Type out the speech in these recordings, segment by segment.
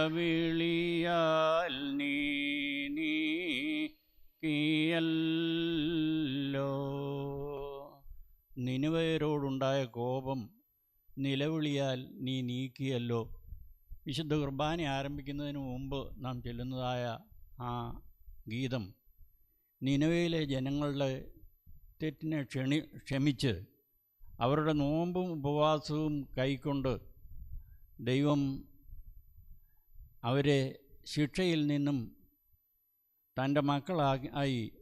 നിലവിളിയാൽ നീ നീക്കിയല്ലോ. നിനുവയരോടുണ്ടായ കോപം നിലവിളിയാൽ നീ നീക്കിയല്ലോ. വിശുദ്ധ കുർബാന ആരംഭിക്കുന്നതിന് മുമ്പ് നാം ചെല്ലുന്നതായ ആ ഗീതം നിനവയിലെ ജനങ്ങളുടെ തെറ്റിനെ ക്ഷണി ക്ഷമിച്ച് അവരുടെ നോമ്പും ഉപവാസവും കൈക്കൊണ്ട് ദൈവം അവരെ ശിക്ഷയിൽ നിന്നും തന്റെ മക്കളാക്കി ആയി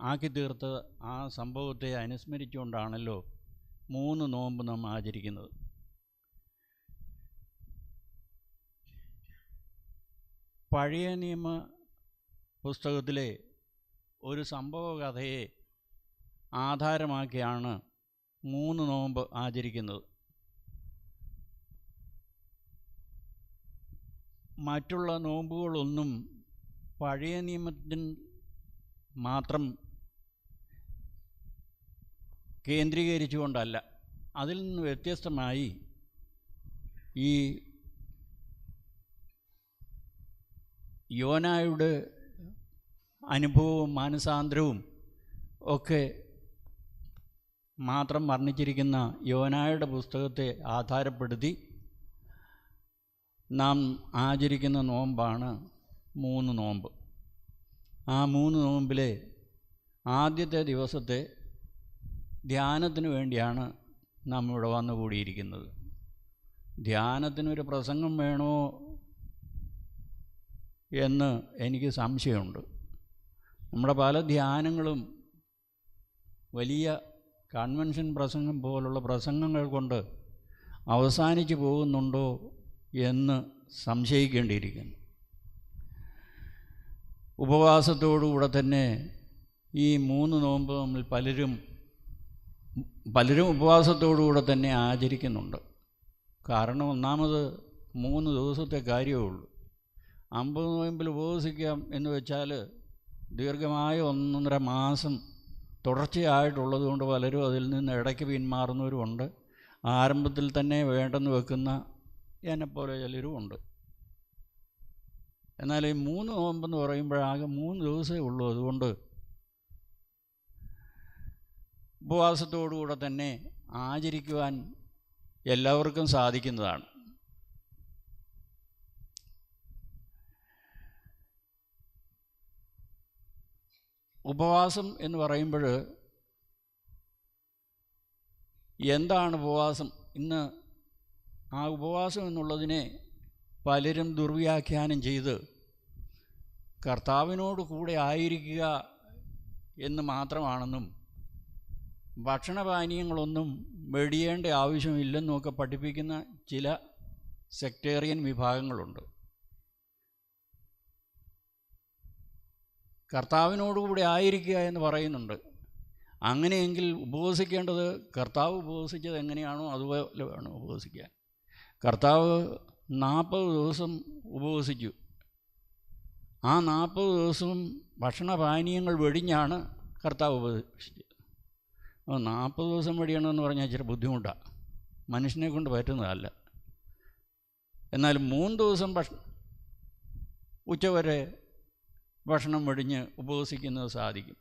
ആക്കി തീർത്ത ആ സംഭവത്തെ അനുസ്മരിച്ചുകൊണ്ടാണല്ലോ മൂന്ന് നോമ്പ് നാം ആചരിക്കുന്നത്. പഴയ നിയമ പുസ്തകത്തിലെ ഒരു സംഭവ കഥയെ ആധാരമാക്കിയാണ് മൂന്ന് നോമ്പ് ആചരിക്കുന്നത്. മറ്റുള്ള നോമ്പുകളൊന്നും പഴയ നിയമത്തിൽ മാത്രം കേന്ദ്രീകരിച്ചുകൊണ്ടല്ല. അതിൽ നിന്ന് വ്യത്യസ്തമായി ഈ യോനായുടെ അനുഭവവും മാനസാന്തരവും ഒക്കെ മാത്രം വർണിച്ചിരിക്കുന്ന യോനായുടെ പുസ്തകത്തെ ആധാരപ്പെടുത്തി നാം ആചരിക്കുന്ന നോമ്പാണ് മൂന്ന് നോമ്പ്. ആ മൂന്ന് നോമ്പിലെ ആദ്യത്തെ ദിവസത്തെ ധ്യാനത്തിന് വേണ്ടിയാണ് നാം ഇവിടെ വന്നുകൂടിയിരിക്കുന്നത്. ധ്യാനത്തിനൊരു പ്രസംഗം വേണോ എന്ന് എനിക്ക് സംശയമുണ്ട്. നമ്മുടെ പല ധ്യാനങ്ങളും വലിയ കൺവെൻഷൻ പ്രസംഗം പോലുള്ള പ്രസംഗങ്ങൾ കൊണ്ട് അവസാനിച്ചു പോകുന്നുണ്ടോ എന്ന് സംശയിക്കേണ്ടിയിരിക്കുന്നു. ഉപവാസത്തോടുകൂടെ തന്നെ ഈ മൂന്ന് നോമ്പ് നമ്മൾ പലരും പലരും ഉപവാസത്തോടുകൂടെ തന്നെ ആചരിക്കുന്നുണ്ട്. കാരണം ഒന്നാമത് മൂന്ന് ദിവസത്തെ കാര്യമേ ഉള്ളൂ. അമ്പത് നോയമ്പിൽ ഉപവസിക്കാം എന്ന് വെച്ചാൽ ദീർഘമായ ഒന്നൊന്നര മാസം തുടർച്ചയായിട്ടുള്ളത് കൊണ്ട് പലരും അതിൽ നിന്ന് ഇടയ്ക്ക് പിന്മാറുന്നവരുമുണ്ട്. ആരംഭത്തിൽ തന്നെ വേണ്ടെന്ന് വെക്കുന്ന എന്നെപ്പോലെ ചിലരുമുണ്ട് എന്നാൽ ഈ മൂന്ന് നോമ്പെന്ന് പറയുമ്പോഴാകെ മൂന്ന് ദിവസമേ ഉള്ളൂ. അതുകൊണ്ട് ഉപവാസത്തോടുകൂടെ തന്നെ ആചരിക്കുവാൻ എല്ലാവർക്കും സാധിക്കുന്നതാണ്. ഉപവാസം എന്ന് പറയുമ്പോൾ എന്താണ് ഉപവാസം? ഇന്ന് ആ ഉപവാസം എന്നുള്ളതിനെ പലരും ദുർവ്യാഖ്യാനം ചെയ്ത് കർത്താവിനോട് കൂടെ ആയിരിക്കുക എന്ന് മാത്രമാണെന്നും ഭക്ഷണപാനീയങ്ങളൊന്നും വെടിയേണ്ട ആവശ്യമില്ലെന്നുമൊക്കെ പഠിപ്പിക്കുന്ന ചില സെക്ടേറിയൻ വിഭാഗങ്ങളുണ്ട്. കർത്താവിനോടുകൂടി ആയിരിക്കുക എന്ന് പറയുന്നുണ്ട്. അങ്ങനെയെങ്കിൽ ഉപവസിക്കേണ്ടത് കർത്താവ് ഉപവസിച്ചത് എങ്ങനെയാണോ അതുപോലെ വേണം ഉപവസിക്കാൻ. കർത്താവ് നാൽപ്പത് ദിവസം ഉപവസിച്ചു. ആ നാൽപ്പത് ദിവസവും ഭക്ഷണപാനീയങ്ങൾ വെടിഞ്ഞാണ് കർത്താവ് ഉപവസിച്ചത്. അപ്പോൾ നാൽപ്പത് ദിവസം വെടിയണമെന്ന് പറഞ്ഞാൽ ഇച്ചിരി ബുദ്ധിമുട്ടാണ് മനുഷ്യനെ കൊണ്ട് പറ്റുന്നതല്ല. എന്നാൽ മൂന്ന് ദിവസം ഭക്ഷ ഉച്ചവരെ ഭക്ഷണം വെടിഞ്ഞ് ഉപവസിക്കുന്നത് സാധിക്കും.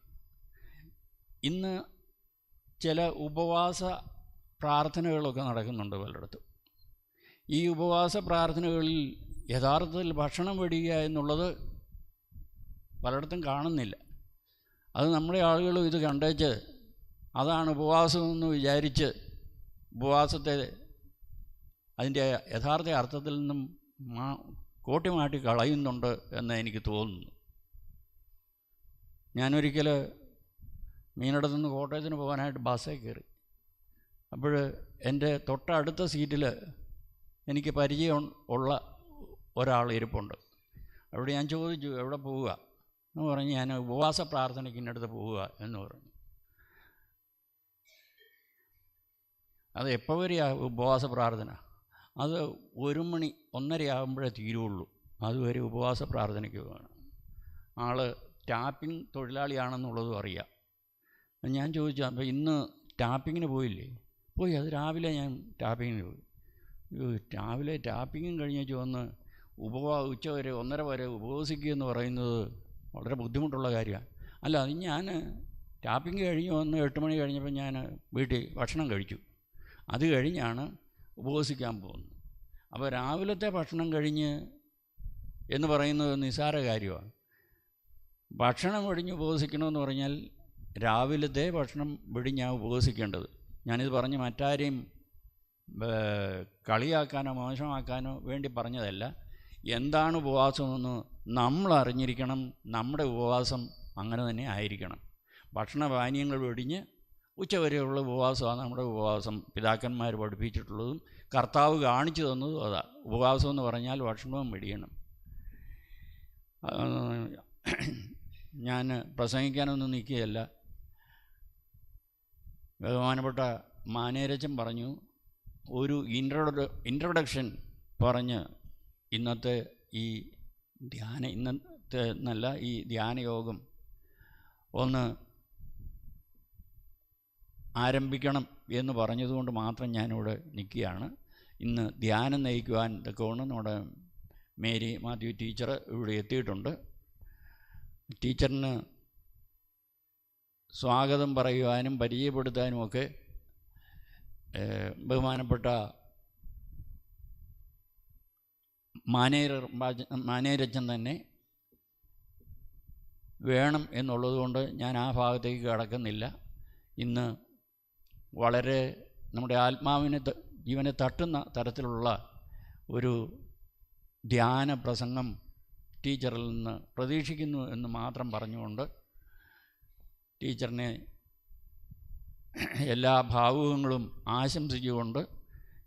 ഇന്ന് ചില ഉപവാസ പ്രാർത്ഥനകളൊക്കെ നടക്കുന്നുണ്ട് പലയിടത്തും. ഈ ഉപവാസ പ്രാർത്ഥനകളിൽ യഥാർത്ഥത്തിൽ ഭക്ഷണം വെടിയുക എന്നുള്ളത് പലയിടത്തും കാണുന്നില്ല. അത് നമ്മുടെ ആളുകളും ഇത് കണ്ടേച്ച് അതാണ് ഉപവാസമെന്ന് വിചാരിച്ച് ഉപവാസത്തെ അതിന്റെ യഥാർത്ഥ അർത്ഥത്തിൽ നിന്നും മാ കോട്ടിമാട്ടി കളയുന്നുണ്ട് എന്ന് എനിക്ക് തോന്നുന്നു. ഞാനൊരിക്കൽ മീനടത്തു നിന്ന് കോട്ടയത്തിന് പോകാനായിട്ട് ബസ്സിൽ കയറി. അപ്പോൾ എന്റെ തൊട്ടടുത്ത സീറ്റിൽ എനിക്ക് പരിചയം ഉള്ള ഒരാൾ ഇരിപ്പുണ്ട്. അവിടെ ഞാൻ ചോദിച്ചു എവിടെ പോവുക? എന്ന് പറഞ്ഞ് ഞാൻ ഉപവാസ പ്രാർത്ഥനയ്ക്ക് ഇന്നടുത്ത് പോവുക എന്ന് പറഞ്ഞു. അത് എപ്പോൾ വരെയാ ഉപവാസ പ്രാർത്ഥന? അത് ഒരു മണി ഒന്നരയാകുമ്പോഴേ തീരുള്ളൂ. അതുവരെ ഉപവാസ പ്രാർത്ഥനയ്ക്ക് വേണം ആൾ ടാപ്പിംഗ് തൊഴിലാളിയാണെന്നുള്ളതും അറിയാം. ഞാൻ ചോദിച്ചു അപ്പോൾ ഇന്ന് ടാപ്പിങ്ങിന് പോയില്ലേ? പോയി. അത് രാവിലെ ഞാൻ ടാപ്പിങ്ങിന് പോയി. രാവിലെ ടാപ്പിങ്ങും കഴിഞ്ഞ് വന്ന് ഉപവാ ഉച്ച വരെ ഒന്നര വരെ ഉപവസിക്കുക എന്ന് പറയുന്നത് വളരെ ബുദ്ധിമുട്ടുള്ള കാര്യമാണ്. അല്ല അത് ഞാൻ ടാപ്പിങ് കഴിഞ്ഞ് വന്ന് എട്ട് മണി കഴിഞ്ഞപ്പോൾ ഞാൻ വീട്ടിൽ ഭക്ഷണം കഴിച്ചു. അത് കഴിഞ്ഞാണ് ഉപവസിക്കാൻ പോകുന്നത്. അപ്പോൾ രാവിലത്തെ ഭക്ഷണം കഴിഞ്ഞ് എന്ന് പറയുന്നത് നിസ്സാര കാര്യമാണ്. ഭക്ഷണം വെടിഞ്ഞ് ഉപവസിക്കണമെന്ന് പറഞ്ഞാൽ രാവിലത്തെ ഭക്ഷണം വെടിഞ്ഞാണ് ഉപവസിക്കേണ്ടത്. ഞാനിത് പറഞ്ഞ് മറ്റാരെയും കളിയാക്കാനോ മോശമാക്കാനോ വേണ്ടി പറഞ്ഞതല്ല. എന്താണ് ഉപവാസമെന്ന് നമ്മൾ അറിഞ്ഞിരിക്കണം. നമ്മുടെ ഉപവാസം അങ്ങനെ തന്നെ ആയിരിക്കണം. ഭക്ഷണപാനീയങ്ങൾ വെടിഞ്ഞ് ഉച്ചവരെയുള്ള ഉപവാസമാണ് നമ്മുടെ ഉപവാസം. പിതാക്കന്മാർ പഠിപ്പിച്ചിട്ടുള്ളതും കർത്താവ് കാണിച്ചു തന്നതും അതാ. ഉപവാസം എന്ന് പറഞ്ഞാൽ ഭക്ഷണവും വെടിയണം. ഞാൻ പ്രസംഗിക്കാനൊന്നും നിൽക്കുകയല്ല. ബഹുമാനപ്പെട്ട മാനേരച്ചൻ പറഞ്ഞു ഒരു ഇൻട്രോഡ ഇൻട്രൊഡക്ഷൻ പറഞ്ഞ് ഇന്നത്തെ ഈ ധ്യാന ഇന്നത്തെ നല്ല ഈ ധ്യാനയോഗം ഒന്ന് ആരംഭിക്കണം എന്ന് പറഞ്ഞതുകൊണ്ട് മാത്രം ഞാനിവിടെ നിൽക്കുകയാണ്. ഇന്ന് ധ്യാനം നയിക്കുവാൻ തക്കവണ്ണം നമ്മുടെ മേരി മാത്യു ടീച്ചർ ഇവിടെ എത്തിയിട്ടുണ്ട്. ടീച്ചറിന് സ്വാഗതം പറയുവാനും പരിചയപ്പെടുത്താനും ഒക്കെ ഏഹ്, ബഹുമാനപ്പെട്ട മാനേര മാനേരജൻ തന്നെ വേണം എന്നുള്ളതുകൊണ്ട് ഞാൻ ആ ഭാഗത്തേക്ക് കടക്കുന്നില്ല. ഇന്ന് വളരെ നമ്മുടെ ആത്മാവിനെ ജീവനെ തട്ടുന്ന തരത്തിലുള്ള ഒരു ധ്യാന പ്രസംഗം ടീച്ചറിൽ നിന്ന് പ്രതീക്ഷിക്കുന്നു എന്ന് മാത്രം പറഞ്ഞുകൊണ്ട് ടീച്ചറിനെ എല്ലാ ഭാവുകങ്ങളും ആശംസിച്ചുകൊണ്ട്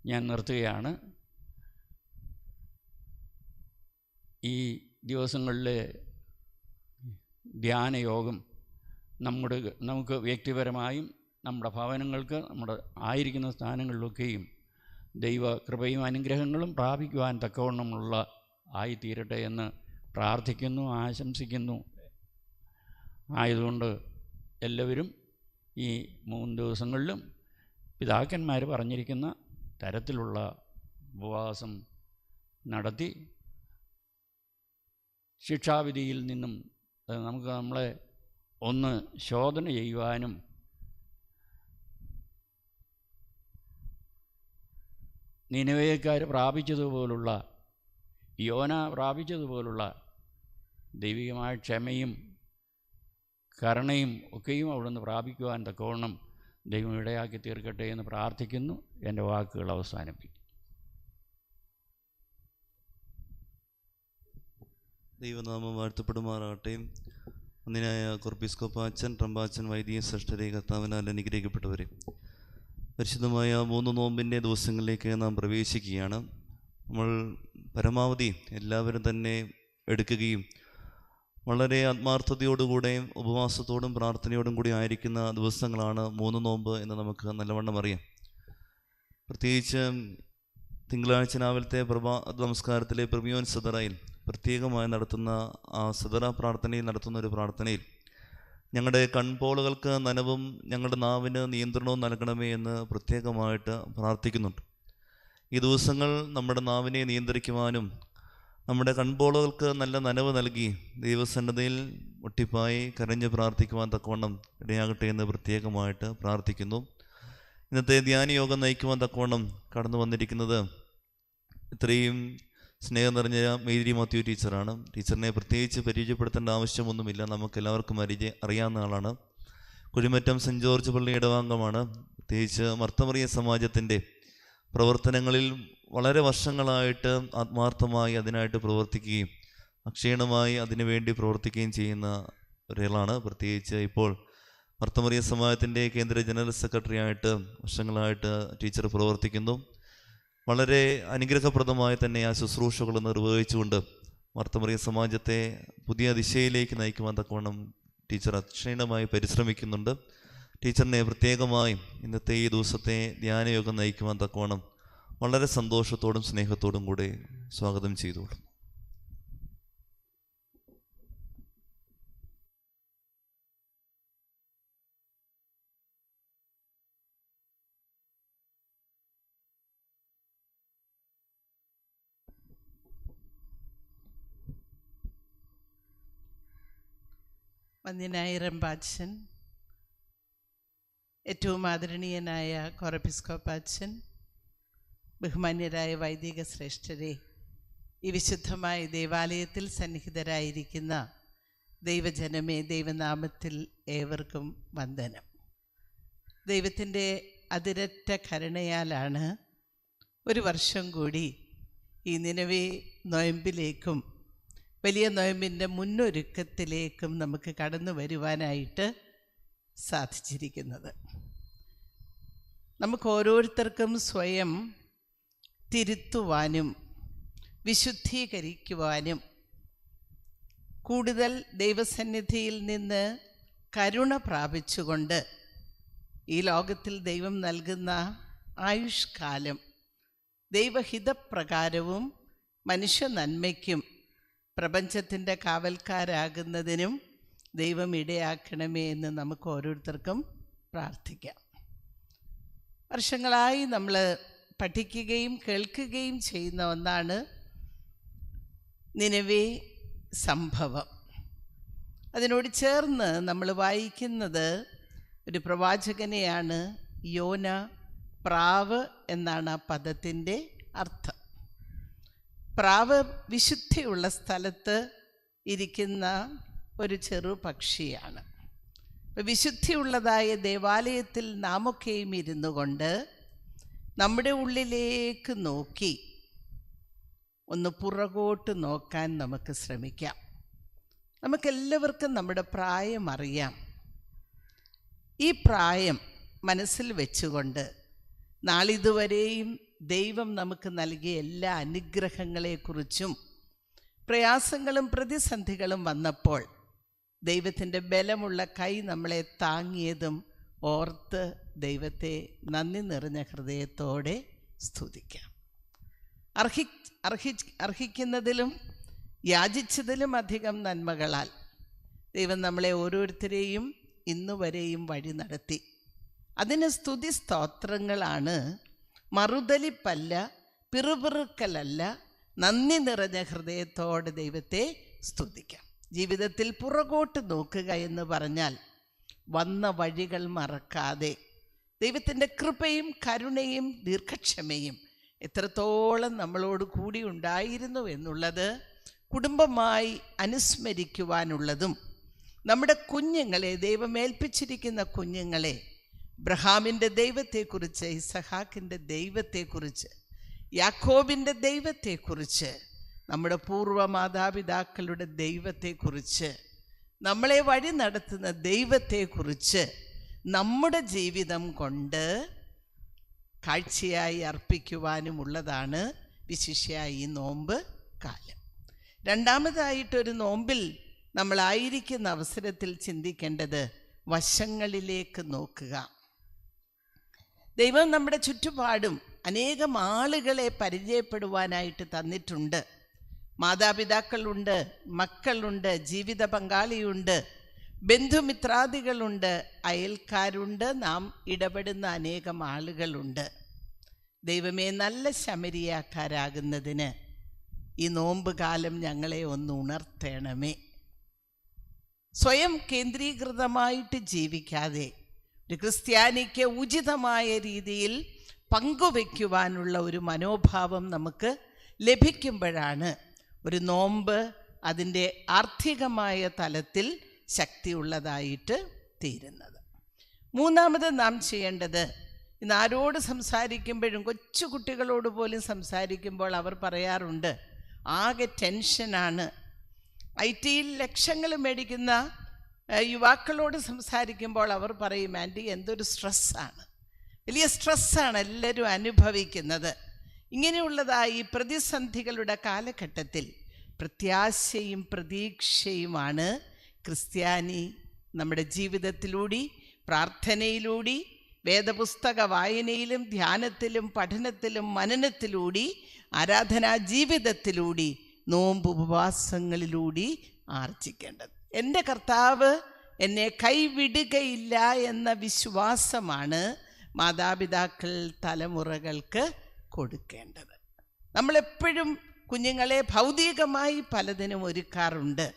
ഞാൻ നിർത്തുകയാണ്. ഈ ദിവസങ്ങളിലെ ധ്യാനയോഗം നമ്മുടെ നമുക്ക് വ്യക്തിപരമായും നമ്മുടെ ഭവനങ്ങൾക്ക് നമ്മുടെ ആയിരിക്കുന്ന സ്ഥാനങ്ങളിലൊക്കെയും ദൈവ കൃപയും അനുഗ്രഹങ്ങളും പ്രാപിക്കുവാൻ തക്കവണ്ണമുള്ള ആയിത്തീരട്ടെ എന്ന് പ്രാർത്ഥിക്കുന്നു ആശംസിക്കുന്നു. ആയതുകൊണ്ട് എല്ലാവരും ഈ മൂന്ന് ദിവസങ്ങളിലും പിതാക്കന്മാർ പറഞ്ഞിരിക്കുന്ന തരത്തിലുള്ള ഉപവാസം നടത്തി ശിക്ഷാവിധിയിൽ നിന്നും നമുക്ക് നമ്മളെ ഒന്ന് ശോധന ചെയ്യുവാനും നിനവേക്കാർ പ്രാപിച്ചതുപോലുള്ള യോന പ്രാപിച്ചതുപോലുള്ള ദൈവികമായ ക്ഷമയും കരുണയും ഒക്കെയും അവിടുന്ന് പ്രാപിക്കുവാൻ തക്കവണ്ണം ദൈവം ഇടയാക്കി തീർക്കട്ടെ എന്ന് പ്രാർത്ഥിക്കുന്നു. എന്റെ വാക്കുകൾ അവസാനിപ്പിക്കും. ദൈവനാമം വാഴ്ത്തപ്പെടുമാറാകട്ടെ. അന്നിനായ കൊർപ്പിസ്കോപ്പാച്ചൻ ട്രംപാച്ചൻ വൈദിക ശ്രേഷ്ഠരെ കർത്താവിനാൽ അനുഗ്രഹിക്കപ്പെട്ടവരെ. പരിശുദ്ധമായ മൂന്ന് നോമ്പിന്റെ ദിവസങ്ങളിലേക്ക് നാം പ്രവേശിക്കുകയാണ്. നമ്മൾ പരമാവധി എല്ലാവരും തന്നെ എടുക്കുകയും വളരെ ആത്മാർത്ഥതയോടുകൂടെയും ഉപവാസത്തോടും പ്രാർത്ഥനയോടും കൂടി ആയിരിക്കുന്ന ദിവസങ്ങളാണ് മൂന്ന് നോമ്പ് എന്ന് നമുക്ക് നല്ലവണ്ണം അറിയാം. പ്രത്യേകിച്ച് തിങ്കളാഴ്ച രാവിലത്തെ പ്രഭാ നമസ്കാരത്തിലെ പ്രമിയോൻ സദറയിൽ പ്രത്യേകമായി നടത്തുന്ന ആ സദറ പ്രാർത്ഥനയിൽ നടത്തുന്ന ഒരു പ്രാർത്ഥനയിൽ ഞങ്ങളുടെ കൺപോളുകൾക്ക് നനവും ഞങ്ങളുടെ നാവിന് നിയന്ത്രണവും നൽകണമേ എന്ന് പ്രത്യേകമായിട്ട് പ്രാർത്ഥിക്കുന്നുണ്ട്. ഈ ദിവസങ്ങൾ നമ്മുടെ നാവിനെ നിയന്ത്രിക്കുവാനും നമ്മുടെ കൺപോളുകൾക്ക് നല്ല നനവ് നൽകി ദൈവസന്നദ്ധയിൽ ഒട്ടിപ്പായി കരഞ്ഞ് പ്രാർത്ഥിക്കുവാൻ തക്കവണ്ണം ഇടയാകട്ടെ എന്ന് പ്രത്യേകമായിട്ട് പ്രാർത്ഥിക്കുന്നു. ഇന്നത്തെ ധ്യാനയോഗം നയിക്കുവാൻ തക്കവണ്ണം കടന്നു വന്നിരിക്കുന്നത് ഇത്രയും സ്നേഹം നിറഞ്ഞ മേരി മാത്യു ടീച്ചറാണ്. ടീച്ചറിനെ പ്രത്യേകിച്ച് പരിചയപ്പെടുത്തേണ്ട ആവശ്യമൊന്നുമില്ല. നമുക്ക് എല്ലാവർക്കും പരിചയ അറിയാവുന്ന ആളാണ്. കുഴിമറ്റം സെന്റ് ജോർജ് പള്ളി ഇടവാംഗമാണ് പ്രത്യേകിച്ച് മർത്തമറിയ സമാജത്തിന്റെ പ്രവർത്തനങ്ങളിൽ വളരെ വർഷങ്ങളായിട്ട് ആത്മാർത്ഥമായി അതിനായിട്ട് പ്രവർത്തിക്കുകയും അക്ഷീണമായി അതിനുവേണ്ടി പ്രവർത്തിക്കുകയും ചെയ്യുന്ന ഒരാളാണ്. പ്രത്യേകിച്ച് ഇപ്പോൾ ഭർത്തമറിയ സമാജത്തിന്റെ കേന്ദ്ര ജനറൽ സെക്രട്ടറി ആയിട്ട് വർഷങ്ങളായിട്ട് ടീച്ചർ പ്രവർത്തിക്കുന്നു. വളരെ അനുഗ്രഹപ്രദമായി തന്നെ ആ ശുശ്രൂഷകൾ നിർവഹിച്ചുകൊണ്ട് ഭർത്തമറിയ സമാജത്തെ പുതിയ ദിശയിലേക്ക് നയിക്കുവാൻ തക്കവണ്ണം ടീച്ചർ അക്ഷീണമായി പരിശ്രമിക്കുന്നുണ്ട്. ടീച്ചറിനെ പ്രത്യേകമായും ഇന്നത്തെ ഈ ദിവസത്തെ ധ്യാനയോഗം നയിക്കുവാൻ തക്കവണ്ണം വളരെ സന്തോഷത്തോടും സ്നേഹത്തോടും കൂടെ സ്വാഗതം ചെയ്തോളും വന്യനായ റംബാച്ചൻ ഏറ്റവും ആദരണീയനായ കോറപ്പിസ്കോപ്പാച്ചൻ ബഹുമാന്യരായ വൈദിക ശ്രേഷ്ഠരെ ഈ വിശുദ്ധമായ ദേവാലയത്തിൽ സന്നിഹിതരായിരിക്കുന്ന ദൈവജനമേ ദൈവനാമത്തിൽ ഏവർക്കും വന്ദനം. ദൈവത്തിന്റെ അതിരറ്റ കരുണയാലാണ് ഒരു വർഷം കൂടി ഈ നിലവേ നോയമ്പിലേക്കും വലിയ നോയമ്പിന്റെ മുന്നൊരുക്കത്തിലേക്കും നമുക്ക് കടന്നു വരുവാനായിട്ട് സാധിച്ചിരിക്കുന്നത്. നമുക്ക് ഓരോരുത്തർക്കും സ്വയം തിരുത്തുവാനും വിശുദ്ധീകരിക്കുവാനും കൂടുതൽ ദൈവസന്നിധിയിൽ നിന്ന് കരുണ പ്രാപിച്ചുകൊണ്ട് ഈ ലോകത്തിൽ ദൈവം നൽകുന്ന ആയുഷ്കാലം ദൈവഹിതപ്രകാരവും മനുഷ്യ നന്മയ്ക്കും പ്രപഞ്ചത്തിന്റെ കാവൽക്കാരാകുന്നതിനും ദൈവം ഇടയാക്കണമേ എന്ന് നമുക്ക് ഓരോരുത്തർക്കും പ്രാർത്ഥിക്കാം. വർഷങ്ങളായി നമ്മൾ പഠിക്കുകയും കേൾക്കുകയും ചെയ്യുന്ന ഒന്നാണ് നിലവേ സംഭവം. അതിനോട് ചേർന്ന് നമ്മൾ വായിക്കുന്നത് ഒരു പ്രവാചകനെയാണ് യോന പ്രാവ് എന്നാണ് ആ പദത്തിന്റെ അർത്ഥം. പ്രാവ് വിശുദ്ധിയുള്ള സ്ഥലത്ത് ഇരിക്കുന്ന ഒരു ചെറു പക്ഷിയാണ്. വിശുദ്ധിയുള്ളതായ ദേവാലയത്തിൽ നാമൊക്കെയും ഇരുന്നു കൊണ്ട് നമ്മുടെ ഉള്ളിലേക്ക് നോക്കി ഒന്ന് പുറകോട്ട് നോക്കാൻ നമുക്ക് ശ്രമിക്കാം. നമുക്കെല്ലാവർക്കും നമ്മുടെ പ്രായം അറിയാം. ഈ പ്രായം മനസ്സിൽ വെച്ചുകൊണ്ട് നാളിതുവരെയും ദൈവം നമുക്ക് നൽകിയ എല്ലാ അനുഗ്രഹങ്ങളെക്കുറിച്ചും പ്രയാസങ്ങളും പ്രതിസന്ധികളും വന്നപ്പോൾ ദൈവത്തിന്റെ ബലമുള്ള കൈ നമ്മളെ താങ്ങിയതും ഓർത്ത് ദൈവത്തെ നന്ദി നിറഞ്ഞ ഹൃദയത്തോടെ സ്തുതിക്കാം. അർഹി അർഹി അർഹിക്കുന്നതിലും യാചിച്ചതിലും അധികം നന്മകളാൽ ദൈവം നമ്മളെ ഓരോരുത്തരെയും ഇന്നുവരെയും വഴി നടത്തി. അതിന് സ്തുതി സ്തോത്രങ്ങളാണ്. മറുതലിപ്പല്ല പിറുപിറുക്കലല്ല നന്ദി നിറഞ്ഞ ഹൃദയത്തോടെ ദൈവത്തെ സ്തുതിക്കാം. ജീവിതത്തിൽ പുറകോട്ട് നോക്കുക എന്ന് പറഞ്ഞാൽ വന്ന വഴികൾ മറക്കാതെ ദൈവത്തിന്റെ കൃപയും കരുണയും ദീർഘക്ഷമയും എത്രത്തോളം നമ്മളോട് കൂടി ഉണ്ടായിരുന്നു എന്നുള്ളത് കുടുംബമായി അനുസ്മരിക്കുവാനുള്ളതും നമ്മുടെ കുഞ്ഞുങ്ങളെ ദൈവമേൽപ്പിച്ചിരിക്കുന്ന കുഞ്ഞുങ്ങളെ ബ്രഹാമിന്റെ ദൈവത്തെക്കുറിച്ച് ഇസഹാക്കിന്റെ ദൈവത്തെക്കുറിച്ച് യാക്കോബിന്റെ ദൈവത്തെക്കുറിച്ച് നമ്മുടെ പൂർവ മാതാപിതാക്കളുടെ ദൈവത്തെക്കുറിച്ച് നമ്മളെ വഴി നടത്തുന്ന ദൈവത്തെക്കുറിച്ച് നമ്മുടെ ജീവിതം കൊണ്ട് കാഴ്ചയായി അർപ്പിക്കുവാനുമുള്ളതാണ് വിശിഷ്യായി നോമ്പ് കാലം. രണ്ടാമതായിട്ടൊരു നോമ്പിൽ നമ്മളായിരിക്കുന്ന അവസരത്തിൽ ചിന്തിക്കേണ്ടത് വശങ്ങളിലേക്ക് നോക്കുക. ദൈവം നമ്മുടെ ചുറ്റുപാടും അനേകം ആളുകളെ പരിചയപ്പെടുവാനായിട്ട് തന്നിട്ടുണ്ട്. മാതാപിതാക്കളുണ്ട് മക്കളുണ്ട് ജീവിത പങ്കാളിയുണ്ട് ബന്ധുമിത്രാദികളുണ്ട് അയൽക്കാരുണ്ട് നാം ഇടപെടുന്ന അനേകം ആളുകളുണ്ട്. ദൈവമേ നല്ല ശമരിയാക്കാരാകുന്നതിന് ഈ നോമ്പ് കാലം ഞങ്ങളെ ഒന്ന് ഉണർത്തണമേ. സ്വയം കേന്ദ്രീകൃതമായിട്ട് ജീവിക്കാതെ ഒരു ക്രിസ്ത്യാനിക്ക് ഉചിതമായ രീതിയിൽ പങ്കുവയ്ക്കുവാനുള്ള ഒരു മനോഭാവം നമുക്ക് ലഭിക്കുമ്പോഴാണ് ഒരു നോമ്പ് അതിന്റെ ആർത്ഥികമായ തലത്തിൽ ശക്തിയുള്ളതായിട്ട് തീരുന്നത്. മൂന്നാമത് നാം ചെയ്യേണ്ടത് ഇന്ന് ആരോട് സംസാരിക്കുമ്പോഴും കൊച്ചു കുട്ടികളോട് പോലും സംസാരിക്കുമ്പോൾ അവർ പറയാറുണ്ട് ആകെ ടെൻഷനാണ് ഐ ടിയിൽ ലക്ഷങ്ങൾ മേടിക്കുന്ന യുവാക്കളോട് സംസാരിക്കുമ്പോൾ അവർ പറയും ആന്റി എന്തൊരു സ്ട്രെസ്സാണ് വലിയ സ്ട്രെസ്സാണ് എല്ലാവരും അനുഭവിക്കുന്നത്. ഇങ്ങനെയുള്ളതായി പ്രതിസന്ധികളുടെ കാലഘട്ടത്തിൽ പ്രത്യാശയും പ്രതീക്ഷയുമാണ് ക്രിസ്ത്യാനി നമ്മുടെ ജീവിതത്തിലൂടെ പ്രാർത്ഥനയിലൂടെ വേദപുസ്തക വായനയിലും ധ്യാനത്തിലും പഠനത്തിലും മനനത്തിലൂടെ ആരാധനാ ജീവിതത്തിലൂടെ നോമ്പ് ഉപവാസങ്ങളിലൂടെ ആർജിക്കേണ്ടത്. എന്റെ കർത്താവ് എന്നെ കൈവിടുകയില്ല എന്ന വിശ്വാസമാണ് മാതാപിതാക്കൾ തലമുറകൾക്ക് കൊടുക്കേണ്ടത്. നമ്മളെപ്പോഴും കുഞ്ഞുങ്ങളെ ഭൗതികമായി പലതിനും ഒരുക്കാറുണ്ട്.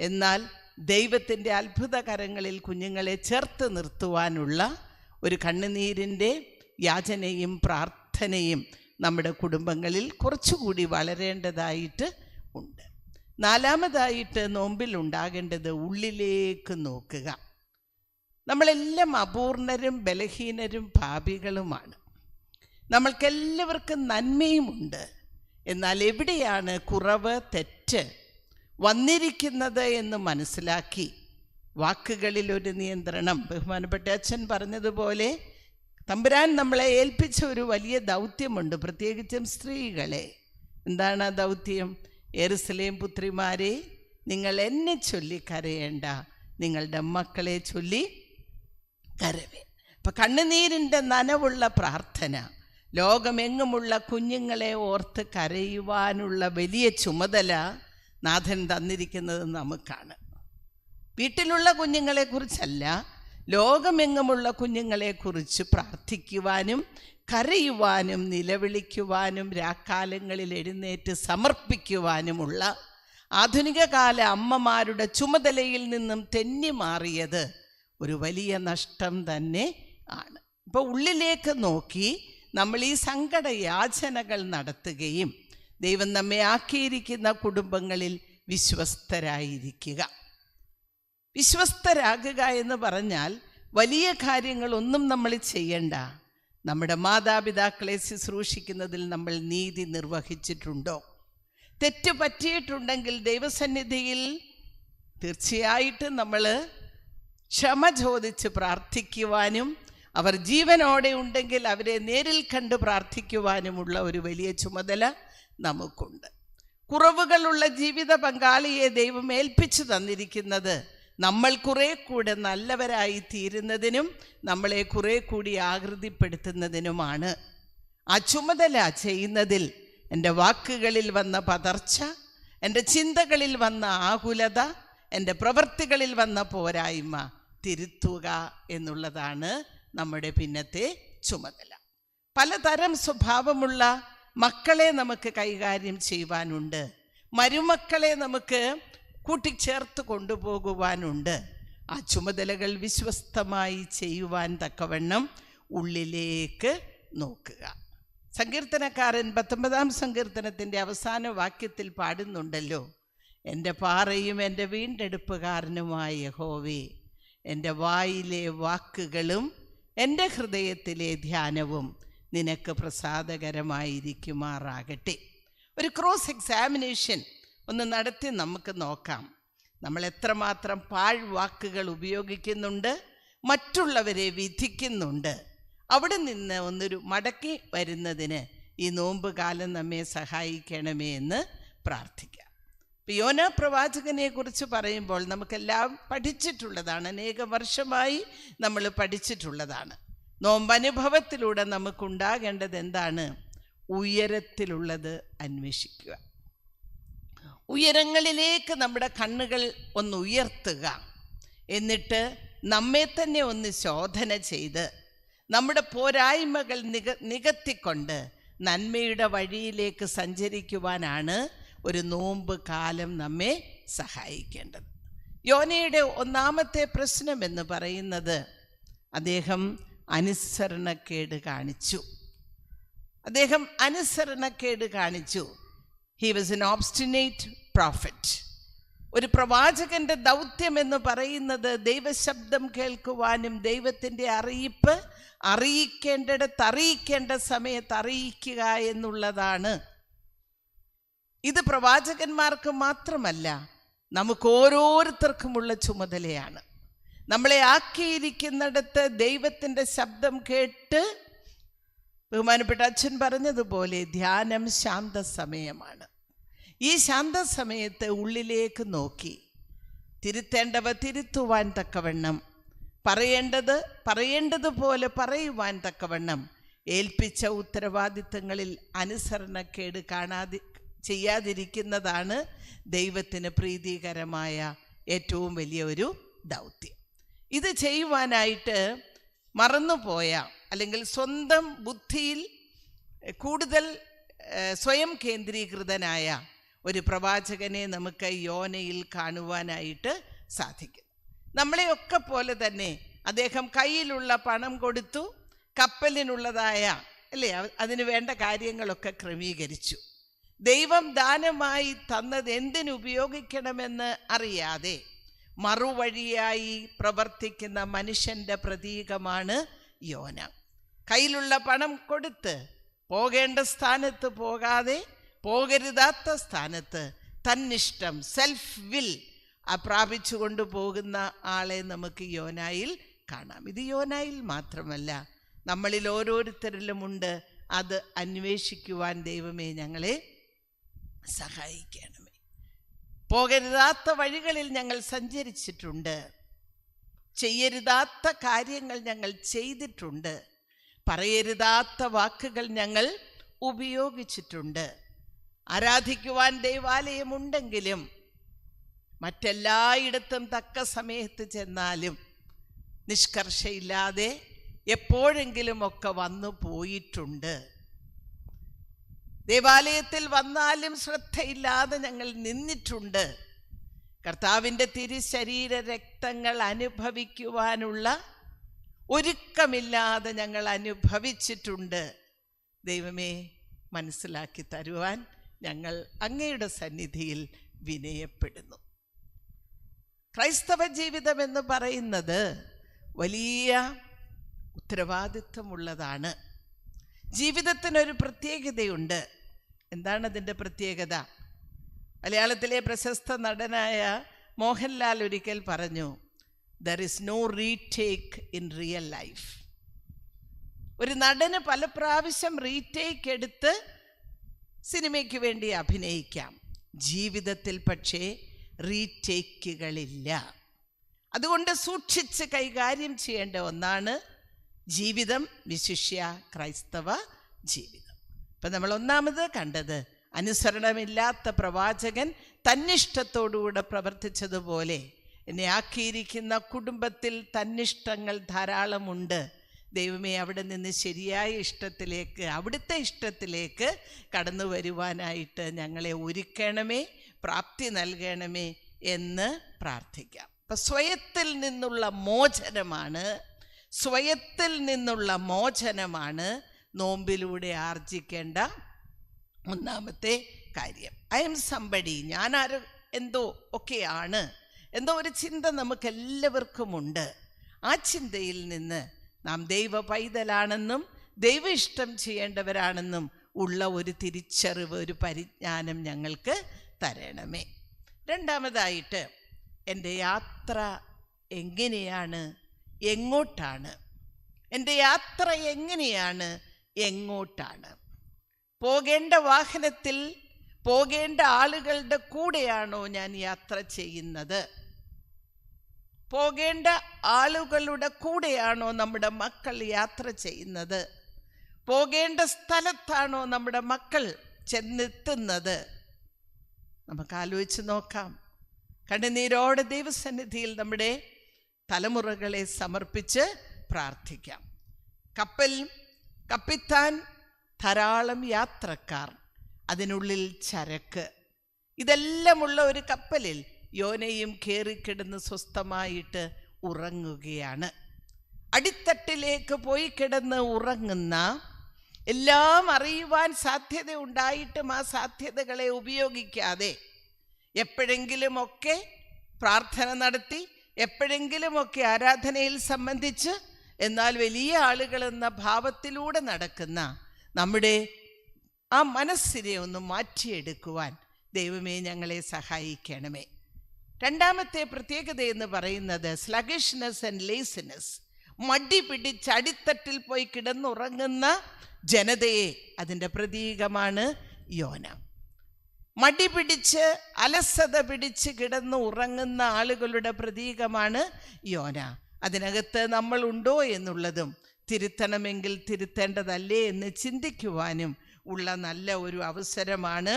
എന്നാൽ ദൈവത്തിന്റെ അത്ഭുതകരങ്ങളിൽ കുഞ്ഞുങ്ങളെ ചേർത്ത് നിർത്തുവാനുള്ള ഒരു കണ്ണുനീരിന്റെ യാചനയും പ്രാർത്ഥനയും നമ്മുടെ കുടുംബങ്ങളിൽ കുറച്ചുകൂടി വളരേണ്ടതായിട്ട് ഉണ്ട്. നാലാമതായിട്ട് നോമ്പിൽ ഉണ്ടാകേണ്ടത് ഉള്ളിലേക്ക് നോക്കുക. നമ്മളെല്ലാം അപൂർണരും ബലഹീനരും പാപികളുമാണ്. നമ്മൾക്കെല്ലാവർക്കും നന്മയുമുണ്ട്. എന്നാൽ എവിടെയാണ് കുറവ് തെറ്റ് വന്നിരിക്കുന്നത് എന്ന് മനസ്സിലാക്കി വാക്കുകളിൽ ഒരു നിയന്ത്രണം. ബഹുമാനപ്പെട്ട അച്ഛൻ പറഞ്ഞതുപോലെ തമ്പുരാൻ നമ്മളെ ഏൽപ്പിച്ച ഒരു വലിയ ദൗത്യമുണ്ട്. പ്രത്യേകിച്ചും സ്ത്രീകളെ. എന്താണ് ആ ദൗത്യം? എറുസലേം പുത്രിമാരെ നിങ്ങൾ എന്നെ ചൊല്ലി കരയേണ്ട നിങ്ങളുടെ മക്കളെ ചൊല്ലി കരവേ. അപ്പം കണ്ണുനീരിന്റെ നനവുള്ള പ്രാർത്ഥന ലോകമെങ്ങുമുള്ള കുഞ്ഞുങ്ങളെ ഓർത്ത് കരയുവാനുള്ള വലിയ ചുമതല നാഥൻ തന്നിരിക്കുന്നത് നമുക്കാണ്. വീട്ടിലുള്ള കുഞ്ഞുങ്ങളെക്കുറിച്ചല്ല ലോകമെങ്ങുമുള്ള കുഞ്ഞുങ്ങളെക്കുറിച്ച് പ്രാർത്ഥിക്കുവാനും കരയുവാനും നിലവിളിക്കുവാനും രാക്കാലങ്ങളിൽ എഴുന്നേറ്റ് സമർപ്പിക്കുവാനുമുള്ള ആധുനിക കാല അമ്മമാരുടെ ചുമതലയിൽ നിന്നും തെന്നി മാറിയത് ഒരു വലിയ നഷ്ടം തന്നെ ആണ്. ഇപ്പോൾ ഉള്ളിലേക്ക് നോക്കി നമ്മൾ ഈ സങ്കട യാചനകൾ നടത്തുകയും ദൈവം നമ്മെ ആക്കിയിരിക്കുന്ന കുടുംബങ്ങളിൽ വിശ്വസ്തരായിരിക്കുക. വിശ്വസ്തരാകുക എന്ന് പറഞ്ഞാൽ വലിയ കാര്യങ്ങളൊന്നും നമ്മൾ ചെയ്യണ്ട. നമ്മുടെ മാതാപിതാക്കളെ ശുശ്രൂഷിക്കുന്നതിൽ നമ്മൾ നീതി നിർവഹിച്ചിട്ടുണ്ടോ? തെറ്റ് പറ്റിയിട്ടുണ്ടെങ്കിൽ ദൈവസന്നിധിയിൽ തീർച്ചയായിട്ടും നമ്മൾ ക്ഷമ ചോദിച്ച് പ്രാർത്ഥിക്കുവാനും അവർ ജീവനോടെ ഉണ്ടെങ്കിൽ അവരെ നേരിൽ കണ്ട് പ്രാർത്ഥിക്കുവാനുമുള്ള ഒരു വലിയ ചുമതല നമുക്കുണ്ട്. കുറവുകളുള്ള ജീവിത പങ്കാളിയെ ദൈവം ഏൽപ്പിച്ചു തന്നിരിക്കുന്നത് നമ്മൾ കുറെ കൂടെ നല്ലവരായി തീരുന്നതിനും നമ്മളെ കുറെ കൂടി ആകൃതിപ്പെടുത്തുന്നതിനുമാണ്. ആ ചുമതല ചെയ്യുന്നതിൽ എന്റെ വാക്കുകളിൽ വന്ന പതർച്ച എന്റെ ചിന്തകളിൽ വന്ന ആകുലത എന്റെ പ്രവൃത്തികളിൽ വന്ന പോരായ്മ തിരുത്തുക എന്നുള്ളതാണ് നമ്മുടെ പിന്നത്തെ ചുമതല. പലതരം സ്വഭാവമുള്ള മക്കളെ നമുക്ക് കൈകാര്യം ചെയ്യുവാനുണ്ട്. മരുമക്കളെ നമുക്ക് കൂട്ടിച്ചേർത്ത് കൊണ്ടുപോകുവാനുണ്ട്. ആ ചുമതലകൾ വിശ്വസ്തമായി ചെയ്യുവാൻ തക്കവണ്ണം ഉള്ളിലേക്ക് നോക്കുക. സങ്കീർത്തനക്കാരൻ പത്തൊമ്പതാം സങ്കീർത്തനത്തിന്റെ അവസാന വാക്യത്തിൽ പാടുന്നുണ്ടല്ലോ എന്റെ പാറയും എന്റെ വീണ്ടെടുപ്പുകാരനുമായ ഹോവേ എന്റെ വായിലെ വാക്കുകളും എന്റെ ഹൃദയത്തിലെ ധ്യാനവും നിനക്ക് പ്രസാദകരമായിരിക്കുമാറാകട്ടെ. ഒരു ക്രോസ് എക്സാമിനേഷൻ ഒന്ന് നടത്തി നമുക്ക് നോക്കാം. നമ്മൾ എത്രമാത്രം പാഴ്വാക്കുകൾ ഉപയോഗിക്കുന്നുണ്ട് മറ്റുള്ളവരെ വിധിക്കുന്നുണ്ട്. അവിടെ നിന്ന് ഒന്നൊരു മടക്കി വരുന്നതിന് ഈ നോമ്പ് കാലം നമ്മെ സഹായിക്കണമേ എന്ന് പ്രാർത്ഥിക്കാം. പ്രവാചകനെക്കുറിച്ച് പ്രവാചകനെ കുറിച്ച് പറയുമ്പോൾ നമുക്കെല്ലാം പഠിച്ചിട്ടുള്ളതാണ്. അനേക വർഷമായി നമ്മൾ പഠിച്ചിട്ടുള്ളതാണ്. നോമ്പനുഭവത്തിലൂടെ നമുക്കുണ്ടാകേണ്ടത് എന്താണ്? ഉയരത്തിലുള്ളത് അന്വേഷിക്കുക. ഉയരങ്ങളിലേക്ക് നമ്മുടെ കണ്ണുകൾ ഒന്ന് ഉയർത്തുക. എന്നിട്ട് നമ്മെ തന്നെ ഒന്ന് ശോധന ചെയ്ത് നമ്മുടെ പോരായ്മകൾ നിക നികത്തിക്കൊണ്ട് നന്മയുടെ വഴിയിലേക്ക് സഞ്ചരിക്കുവാനാണ് ഒരു നോമ്പ് കാലം നമ്മെ സഹായിക്കേണ്ടത്. യോനയുടെ ഒന്നാമത്തെ പ്രശ്നം എന്ന് പറയുന്നത് അദ്ദേഹം അനുസരണക്കേട് കാണിച്ചു. അദ്ദേഹം അനുസരണക്കേട് കാണിച്ചു. He was an obstinate prophet ഒരു പ്രവാചകന്റെ ദൗത്യം എന്ന് പറയുന്നത് ദൈവശബ്ദം കേൾക്കുവാനും ദൈവത്തിന്റെ അറിയിപ്പ് അറിയിക്കേണ്ടിടത്ത് അറിയിക്കേണ്ട സമയത്ത് അറിയിക്കുക എന്നുള്ളതാണ്. ഇത് പ്രവാചകന്മാർക്ക് മാത്രമല്ല നമുക്ക് ഓരോരുത്തർക്കുമുള്ള ചുമതലയാണ്. നമ്മളെ ആക്കിയിരിക്കുന്നിടത്ത് ദൈവത്തിന്റെ ശബ്ദം കേട്ട് ബഹുമാനപ്പെട്ട അച്ഛൻ പറഞ്ഞതുപോലെ ധ്യാനം ശാന്ത സമയമാണ് ഈ ശാന്ത സമയത്ത് ഉള്ളിലേക്ക് നോക്കി തിരുത്തേണ്ടവ തിരുത്തുവാൻ തക്കവണ്ണം പറയേണ്ടത് പറയേണ്ടതുപോലെ പറയുവാൻ തക്കവണ്ണം ഏൽപ്പിച്ച ഉത്തരവാദിത്തങ്ങളിൽ അനുസരണക്കേട് കാണാതി ചെയ്യാതിരിക്കുന്നതാണ് ദൈവത്തിന് പ്രീതികരമായ ഏറ്റവും വലിയ ഒരു ദൗത്യം. ഇത് ചെയ്യുവാനായിട്ട് മറന്നുപോയ അല്ലെങ്കിൽ സ്വന്തം ബുദ്ധിയിൽ കൂടുതൽ സ്വയം കേന്ദ്രീകൃതനായ ഒരു പ്രവാചകനെ നമുക്ക് യോനയിൽ കാണുവാനായിട്ട് സാധിക്കും നമ്മളെയൊക്കെ പോലെ തന്നെ അദ്ദേഹം കയ്യിലുള്ള പണം കൊടുത്തു കപ്പലിനുള്ളതായ അല്ലേ അതിന് വേണ്ട കാര്യങ്ങളൊക്കെ ക്രമീകരിച്ചു. ദൈവം ദാനമായി തന്നത് എന്തിനു ഉപയോഗിക്കണമെന്ന് അറിയാതെ മറുവഴിയായി പ്രവർത്തിക്കുന്ന മനുഷ്യന്റെ പ്രതീകമാണ് യോന. കയ്യിലുള്ള പണം കൊടുത്ത് പോകേണ്ട സ്ഥാനത്ത് പോകാതെ പോകരുതാത്ത സ്ഥാനത്ത് തന്നിഷ്ടം സെൽഫ് വിൽ പ്രാപിച്ചു കൊണ്ടുപോകുന്ന ആളെ നമുക്ക് യോനായിൽ കാണാം. ഇത് യോനായിൽ മാത്രമല്ല നമ്മളിൽ ഓരോരുത്തരിലുമുണ്ട്. അത് അന്വേഷിക്കുവാൻ ദൈവമേ ഞങ്ങളെ സഹായിക്കണമേ. പോകരുതാത്ത വഴികളിൽ ഞങ്ങൾ സഞ്ചരിച്ചിട്ടുണ്ട്. ചെയ്യരുതാത്ത കാര്യങ്ങൾ ഞങ്ങൾ ചെയ്തിട്ടുണ്ട്. പറയരുതാത്ത വാക്കുകൾ ഞങ്ങൾ ഉപയോഗിച്ചിട്ടുണ്ട്. ആരാധിക്കുവാൻ ദൈവാലയമുണ്ടെങ്കിലും മറ്റെല്ലായിടത്തും തക്ക സമയത്ത് ചെന്നാലും നിഷ്കർഷയില്ലാതെ എപ്പോഴെങ്കിലും ഒക്കെ വന്നു പോയിട്ടുണ്ട്. ദേവാലയത്തിൽ വന്നാലും ശ്രദ്ധയില്ലാതെ ഞങ്ങൾ നിന്നിട്ടുണ്ട്. കർത്താവിന്റെ തിരുശരീര രക്തങ്ങൾ അനുഭവിക്കുവാനുള്ള ഒരുക്കമില്ലാതെ ഞങ്ങൾ അനുഭവിച്ചിട്ടുണ്ട്. ദൈവമേ മനസ്സിലാക്കി തരുവാൻ ഞങ്ങൾ അങ്ങയുടെ സന്നിധിയിൽ വിനയപ്പെടുന്നു. ക്രൈസ്തവ ജീവിതം എന്ന് പറയുന്നത് വലിയ ഉത്തരവാദിത്വമുള്ളതാണ്. ജീവിതത്തിനൊരു പ്രത്യേകതയുണ്ട്. എന്താണ് അതിന്റെ പ്രത്യേകത? മലയാളത്തിലെ പ്രശസ്ത നടനായ മോഹൻലാൽ ഒരിക്കൽ പറഞ്ഞു there is no retake in real life ഒരു നടന് പല പ്രാവശ്യം റീടേക്ക് എടുത്ത് സിനിമയ്ക്ക് വേണ്ടി അഭിനയിക്കാം. ജീവിതത്തിൽ പക്ഷേ റീടേക്കുകളില്ല അതുകൊണ്ട് സൂക്ഷിച്ച് കൈകാര്യം ചെയ്യേണ്ട ഒന്നാണ് ജീവിതം വിശിഷ്യ ക്രൈസ്തവ ജീവിതം. ഇപ്പം നമ്മൾ ഒന്നാമത് കണ്ടത് അനുസരണമില്ലാത്ത പ്രവാചകൻ തന്നിഷ്ടത്തോടുകൂടെ പ്രവർത്തിച്ചതുപോലെ എന്നെ ആക്കിയിരിക്കുന്ന കുടുംബത്തിൽ തന്നിഷ്ടങ്ങൾ ധാരാളമുണ്ട്. ദൈവമേ അവിടെ നിന്ന് ശരിയായ ഇഷ്ടത്തിലേക്ക് അവിടുത്തെ ഇഷ്ടത്തിലേക്ക് കടന്നു വരുവാനായിട്ട് ഞങ്ങളെ ഒരുക്കണമേ പ്രാപ്തി നൽകണമേ എന്ന് പ്രാർത്ഥിക്കാം. അപ്പം സ്വയത്തിൽ നിന്നുള്ള മോചനമാണ് സ്വയത്തിൽ നിന്നുള്ള മോചനമാണ് നോമ്പിലൂടെ ആർജിക്കേണ്ട ഒന്നാമത്തെ കാര്യം. ഐ എം സംബടി ഞാൻ ആര് എന്തോ ഒക്കെയാണ്. എന്തോ ഒരു ചിന്ത നമുക്ക് എല്ലാവർക്കുമുണ്ട് ആ ചിന്തയിൽ നിന്ന് നാം ദൈവ പൈതലാണെന്നും ദൈവ ഇഷ്ടം ചെയ്യേണ്ടവരാണെന്നും ഉള്ള ഒരു തിരിച്ചറിവ് ഒരു പരിജ്ഞാനം ഞങ്ങൾക്ക് തരണമേ. രണ്ടാമതായിട്ട് എന്റെ യാത്ര എങ്ങനെയാണ്? എങ്ങോട്ടാണ്? എന്റെ യാത്ര എങ്ങനെയാണ്? എങ്ങോട്ടാണ്? പോകേണ്ട വാഹനത്തിൽ പോകേണ്ട ആളുകളുടെ കൂടെയാണോ ഞാൻ യാത്ര ചെയ്യുന്നത്? പോകേണ്ട ആളുകളുടെ കൂടെയാണോ നമ്മുടെ മക്കൾ യാത്ര ചെയ്യുന്നത്? പോകേണ്ട സ്ഥലത്താണോ നമ്മുടെ മക്കൾ ചെന്നെത്തുന്നത്? നമുക്ക് ആലോചിച്ച് നോക്കാം. കണ്ണുനീരോടെ ദൈവസന്നിധിയിൽ നമ്മുടെ തലമുറകളെ സമർപ്പിച്ച് പ്രാർത്ഥിക്കാം. കപ്പൽ കപ്പിത്താൻ ധാരാളം യാത്രക്കാർ അതിനുള്ളിൽ ചരക്ക്. ഇതെല്ലാമുള്ള ഒരു കപ്പലിൽ യോനയും കയറിക്കിടന്ന് സ്വസ്ഥമായിട്ട് ഉറങ്ങുകയാണ്. അടിത്തട്ടിലേക്ക് പോയി കിടന്ന് ഉറങ്ങുന്ന എല്ലാം അറിയുവാൻ സാധ്യത ഉണ്ടായിട്ടും ആ സാധ്യതകളെ ഉപയോഗിക്കാതെ എപ്പോഴെങ്കിലുമൊക്കെ പ്രാർത്ഥന നടത്തി എപ്പോഴെങ്കിലുമൊക്കെ ആരാധനയിൽ സംബന്ധിച്ച് എന്നാൽ വലിയ ആളുകൾ എന്ന ഭാവത്തിലൂടെ നടക്കുന്ന നമ്മുടെ ആ മനസ്സിനെ ഒന്ന് മാറ്റിയെടുക്കുവാൻ ദൈവമേ ഞങ്ങളെ സഹായിക്കണമേ. രണ്ടാമത്തെ പ്രത്യേകത എന്ന് പറയുന്നത് സ്ലഗിഷ്നെസ് ആൻഡ് ലേസിനെസ് മടി പിടിച്ച് അടിത്തട്ടിൽ പോയി കിടന്നുറങ്ങുന്ന ജനതയെ അതിന്റെ പ്രതീകമാണ് യോന. മടി പിടിച്ച് അലസത പിടിച്ച് കിടന്ന് ഉറങ്ങുന്ന ആളുകളുടെ പ്രതീകമാണ് യോന. അതിനകത്ത് നമ്മൾ ഉണ്ടോ എന്നുള്ളതും തിരുത്തണമെങ്കിൽ തിരുത്തേണ്ടതല്ലേ എന്ന് ചിന്തിക്കുവാനും ഉള്ള നല്ല ഒരു അവസരമാണ്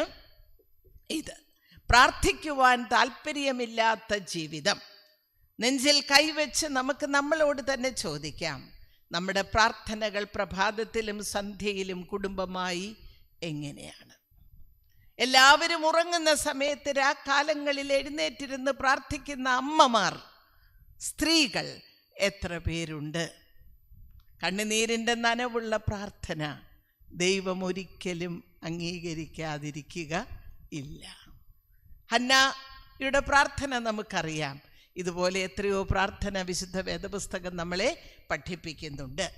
ഇത്. പ്രാർത്ഥിക്കുവാൻ താല്പര്യമില്ലാത്ത ജീവിതം. നെഞ്ചിൽ കൈവച്ച് നമുക്ക് നമ്മളോട് തന്നെ ചോദിക്കാം നമ്മുടെ പ്രാർത്ഥനകൾ പ്രഭാതത്തിലും സന്ധ്യയിലും കുടുംബമായി എങ്ങനെയാണ്? എല്ലാവരും ഉറങ്ങുന്ന സമയത്ത് രാക്കാലങ്ങളിൽ എഴുന്നേറ്റിരുന്ന് പ്രാർത്ഥിക്കുന്ന അമ്മമാർ സ്ത്രീകൾ എത്ര പേരുണ്ട്? കണ്ണുനീരിന്റെ നനവുള്ള പ്രാർത്ഥന ദൈവം ഒരിക്കലും അംഗീകരിക്കാതിരിക്കുക ഇല്ല. ഹന്നയുടെ പ്രാർത്ഥന നമുക്കറിയാം. ഇതുപോലെ എത്രയോ പ്രാർത്ഥന വിശുദ്ധ വേദപുസ്തകം നമ്മളെ പഠിപ്പിക്കുന്നുണ്ട്.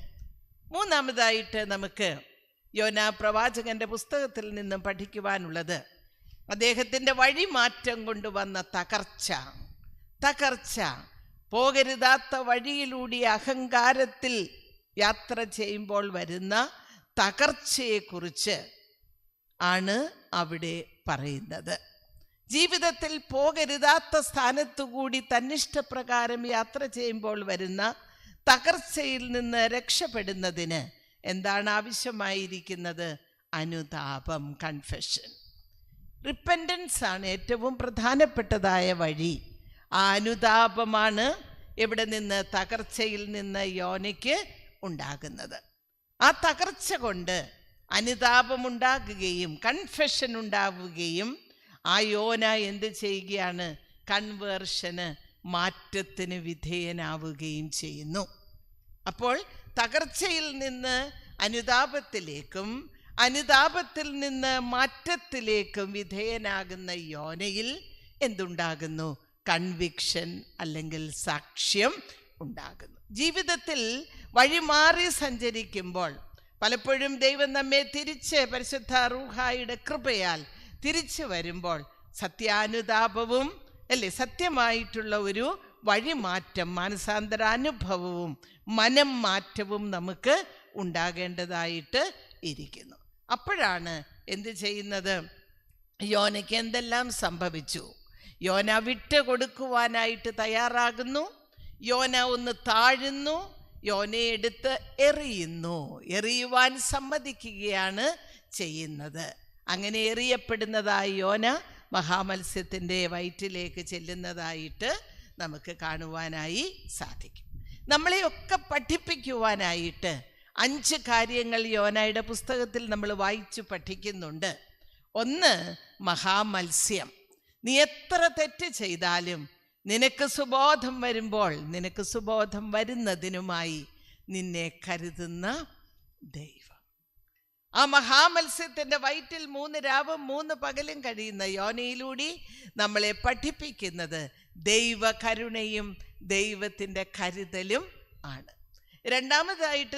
മൂന്നാമതായിട്ട് നമുക്ക് യോന പ്രവാചകന്റെ പുസ്തകത്തിൽ നിന്നും പഠിക്കുവാനുള്ളത് അദ്ദേഹത്തിന്റെ വഴിമാറ്റം കൊണ്ടുവന്ന തകർച്ച. തകർച്ച. പോകരുതാത്ത വഴിയിലൂടെ അഹങ്കാരത്തിൽ യാത്ര ചെയ്യുമ്പോൾ വരുന്ന തകർച്ചയെക്കുറിച്ച് ആണ് അവിടെ പറയുന്നത്. ജീവിതത്തിൽ പോകരുതാത്ത സ്ഥാനത്തു കൂടി തന്നിഷ്ടപ്രകാരം യാത്ര ചെയ്യുമ്പോൾ വരുന്ന തകർച്ചയിൽ നിന്ന് രക്ഷപ്പെടുന്നതിന് എന്താണ് ആവശ്യമായിരിക്കുന്നത്? അനുതാപം കൺഫെഷൻ റിപ്പൻഡൻസ് ആണ് ഏറ്റവും പ്രധാനപ്പെട്ടതായ വഴി. അനുതാപമാണ് ഇവിടെ നിന്ന് തകർച്ചയിൽ നിന്ന് യോനയ്ക്ക് ഉണ്ടാകുന്നത്. ആ തകർച്ച കൊണ്ട് അനുതാപമുണ്ടാകുകയും കൺഫെഷൻ ഉണ്ടാവുകയും ആ യോന എന്ത് ചെയ്യുകയാണ്? കൺവേർഷന് മാറ്റത്തിന് വിധേയനാവുകയും ചെയ്യുന്നു. അപ്പോൾ തകർച്ചയിൽ നിന്ന് അനുതാപത്തിലേക്കും അനുതാപത്തിൽ നിന്ന് മാറ്റത്തിലേക്കും വിധേയനാകുന്ന യോനയിൽ എന്തുണ്ടാകുന്നു? കൺവിക്ഷൻ അല്ലെങ്കിൽ സാക്ഷ്യം ഉണ്ടാകുന്നു. ജീവിതത്തിൽ വഴിമാറി സഞ്ചരിക്കുമ്പോൾ പലപ്പോഴും ദൈവം നമ്മെ തിരിച്ച് പരിശുദ്ധ റൂഹായുടെ കൃപയാൽ തിരിച്ചു വരുമ്പോൾ സത്യാനുതാപവും അല്ലേ സത്യമായിട്ടുള്ള ഒരു വഴിമാറ്റം മാനസാന്തര അനുഭവവും മനം മാറ്റവും നമുക്ക് ഉണ്ടാകേണ്ടതായിട്ട് ഇരിക്കുന്നു. അപ്പോഴാണ് എന്ത് ചെയ്യുന്നത്? യോനയ്ക്ക് എന്തെല്ലാം സംഭവിച്ചു? യോന വിട്ട് കൊടുക്കുവാനായിട്ട് തയ്യാറാകുന്നു. യോന ഒന്ന് താഴുന്നു. യോനയെ എടുത്ത് എറിയുന്നു. എറിയുവാൻ സമ്മതിക്കുകയാണ് ചെയ്യുന്നത്. അങ്ങനെ എറിയപ്പെടുന്നതായി യോന മഹാമത്സ്യത്തിന്റെ വയറ്റിലേക്ക് ചെല്ലുന്നതായിട്ട് നമുക്ക് കാണുവാനായി സാധിക്കും. നമ്മളെയൊക്കെ പഠിപ്പിക്കുവാനായിട്ട് അഞ്ച് കാര്യങ്ങൾ യോനയുടെ പുസ്തകത്തിൽ നമ്മൾ വായിച്ചു പഠിക്കുന്നുണ്ട്. ഒന്ന് മഹാമത്സ്യം. നീ എത്ര തെറ്റ് ചെയ്താലും നിനക്ക് സുബോധം വരുമ്പോൾ നിനക്ക് സുബോധം വരുന്നതിനുമായി നിന്നെ കരുതുന്ന ദൈവം. ആ മഹാമത്സ്യത്തിന്റെ വയറ്റിൽ മൂന്ന് രാവും മൂന്ന് പകലും കഴിയുന്ന യോനയിലൂടെ നമ്മളെ പഠിപ്പിക്കുന്നത് ദൈവ കരുണയും ദൈവത്തിന്റെ കരുതലും ആണ്. രണ്ടാമതായിട്ട്